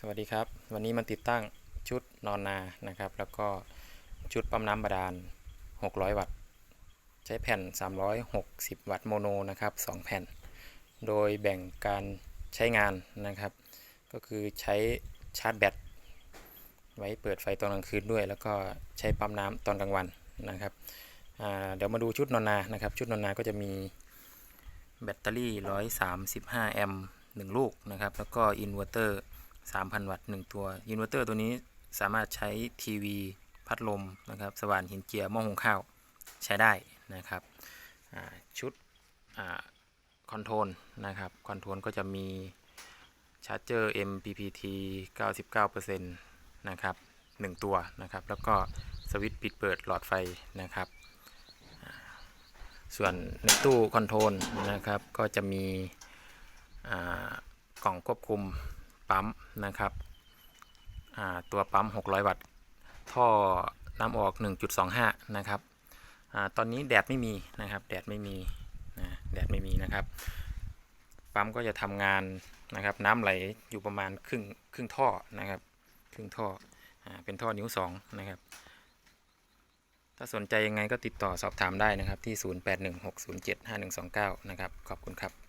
สวัสดีครับ วันนี้มันติดตั้งชุดนอนนานะครับ แล้วก็ชุดปั๊มน้ำบาดาล 600 วัตต์ ใช้แผ่น 360 วัตต์โมโนนะครับ 2 แผ่น โดยแบ่งการใช้งานนะครับ ก็คือใช้ชาร์จแบตไว้เปิดไฟตอนกลางคืนด้วย แล้วก็ใช้ปั๊มน้ำตอนกลางวันนะครับเดี๋ยวมาดูชุดนอนนานะครับ ชุดนอนนาก็จะมีแบตเตอรี่ 135 แอมป์1ลูกนะครับ แล้วก็อินเวอร์เตอร์ 3,000 วัตต์1ตัวอินเวอร์เตอร์ตัวนี้สามารถใช้ทีวีพัดลมนะครับสว่านหินเจียหม้อหุงข้าวใช้ได้นะครับชุดคอนโทรลนะครับคอนโทรลก็จะมีชาร์จเจอร์ MPPT 99%นะครับ1ตัวนะครับ แล้วก็สวิตช์ปิดเปิดหลอดไฟนะครับ ส่วนในตู้คอนโทรลนะครับก็จะมีกล่องควบคุม ปั๊มนะครับตัวปั๊ม 600 วัตต์ ท่อน้ำออก 1.25 นะครับอตอนนี้แดดไม่มีนะครับ แดดไม่มีนะแดดไม่มีนะครับ ปั๊มก็จะทำงานนะครับ น้ำไหลอยู่ประมาณครึ่งครึ่งท่อนะครับ ครึ่งท่ออเป็นท่อนิ้ว 2 นะครับ ถ้าสนใจยังไงก็ติดต่อสอบถามได้นะครับที่ 0816075129 นะครับ ขอบคุณครับ